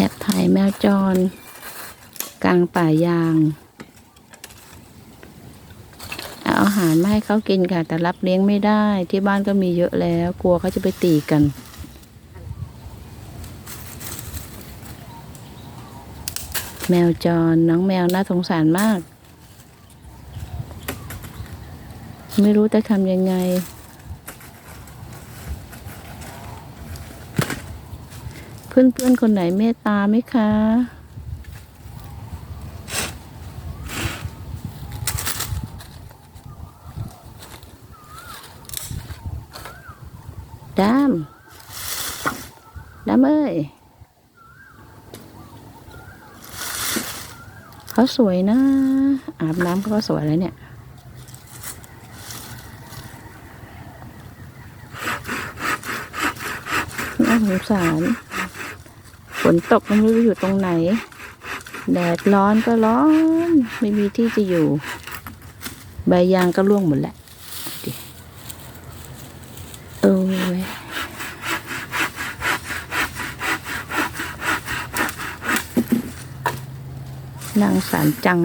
แอบถ่ายแมวจร กลางป่ายาง เอาอาหารมาให้เขากินค่ะ แต่รับเลี้ยงไม่ได้ที่บ้านก็มีเยอะแล้ว กลัวเขาจะไปตีกัน แมวจรน้องแมวน่าสงสารมาก ไม่รู้จะทำยังไง เพื่อนๆคนไหนเมตตาไหมคะ ดามดามเอ้ยเขาสวยนะ อาบน้ำเขาก็สวยแล้วเนี่ยน่าสงสาร ฝนตกไม่รู้อยู่ตรงไหน แดดร้อนก็ร้อน ไม่มีที่จะอยู่ ใบยางก็ร่วงหมดแหละดิเออเว้ยนางสารจัง